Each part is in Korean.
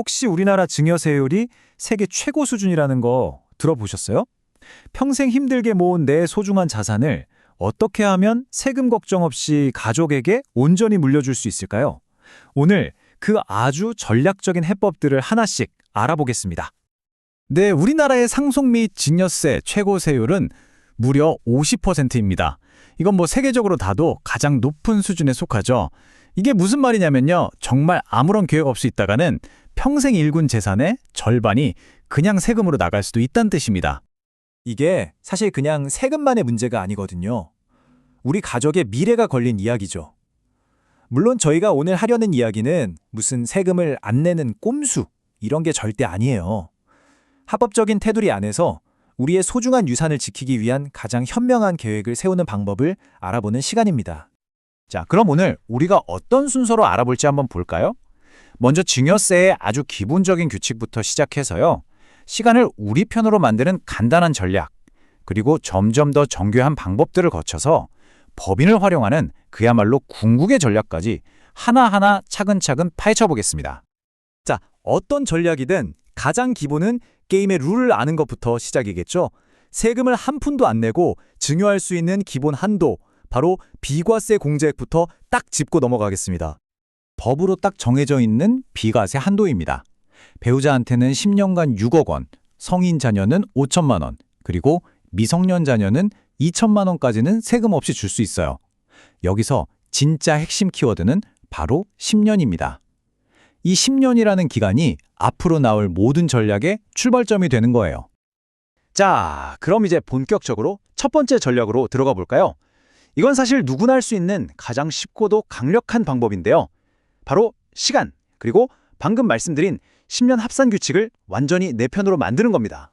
혹시 우리나라 증여세율이 세계 최고 수준이라는 거 들어보셨어요? 평생 힘들게 모은 내 소중한 자산을 어떻게 하면 세금 걱정 없이 가족에게 온전히 물려줄 수 있을까요? 오늘 그 아주 전략적인 해법들을 하나씩 알아보겠습니다. 네, 우리나라의 상속 및 증여세 최고 세율은 무려 50%입니다. 이건 뭐 세계적으로 봐도 가장 높은 수준에 속하죠. 이게 무슨 말이냐면요. 정말 아무런 계획 없이 있다가는 평생 일군 재산의 절반이 그냥 세금으로 나갈 수도 있다는 뜻입니다. 이게 사실 그냥 세금만의 문제가 아니거든요. 우리 가족의 미래가 걸린 이야기죠. 물론 저희가 오늘 하려는 이야기는 무슨 세금을 안 내는 꼼수 이런 게 절대 아니에요. 합법적인 테두리 안에서 우리의 소중한 유산을 지키기 위한 가장 현명한 계획을 세우는 방법을 알아보는 시간입니다. 자, 그럼 오늘 우리가 어떤 순서로 알아볼지 한번 볼까요? 먼저 증여세의 아주 기본적인 규칙부터 시작해서요. 시간을 우리 편으로 만드는 간단한 전략, 그리고 점점 더 정교한 방법들을 거쳐서 법인을 활용하는 그야말로 궁극의 전략까지 하나하나 차근차근 파헤쳐 보겠습니다. 자, 어떤 전략이든 가장 기본은 게임의 룰을 아는 것부터 시작이겠죠. 세금을 한 푼도 안 내고 증여할 수 있는 기본 한도, 바로 비과세 공제액부터 딱 짚고 넘어가겠습니다. 법으로 딱 정해져 있는 비과세 한도입니다. 배우자한테는 10년간 6억 원, 성인 자녀는 5천만 원, 그리고 미성년 자녀는 2천만 원까지는 세금 없이 줄 수 있어요. 여기서 진짜 핵심 키워드는 바로 10년입니다. 이 10년이라는 기간이 앞으로 나올 모든 전략의 출발점이 되는 거예요. 자, 그럼 이제 본격적으로 첫 번째 전략으로 들어가 볼까요? 이건 사실 누구나 할 수 있는 가장 쉽고도 강력한 방법인데요. 바로 시간, 그리고 방금 말씀드린 10년 합산 규칙을 완전히 내 편으로 만드는 겁니다.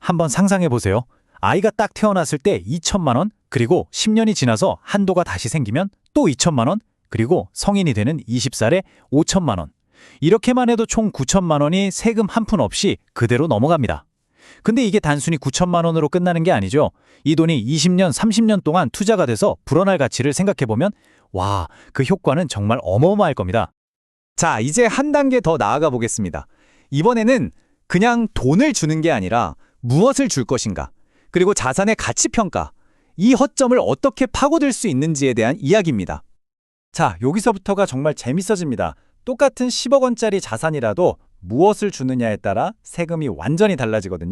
한번 상상해 보세요. 아이가 딱 태어났을 때 2천만 원, 그리고 10년이 지나서 한도가 다시 생기면 또 2천만 원, 그리고 성인이 되는 20살에 5천만 원. 이렇게만 해도 총 9천만 원이 세금 한 푼 없이 그대로 넘어갑니다. 근데 이게 단순히 9천만 원으로 끝나는 게 아니죠. 이 돈이 20년, 30년 동안 투자가 돼서 불어날 가치를 생각해 보면 와, 그 효과는 정말 어마어마할 겁니다. 자, 이제 한 단계 더 나아가 보겠습니다. 이번에는 그냥 돈을 주는 게 아니라 무엇을 줄 것인가, 그리고 자산의 가치 평가, 이 허점을 어떻게 파고들 수 있는지에 대한 이야기입니다. 자, 여기서부터가 정말 재밌어집니다. 똑같은 10억 원짜리 자산이라도 무엇을 주느냐에 따라 세금이 완전히 달라지거든요.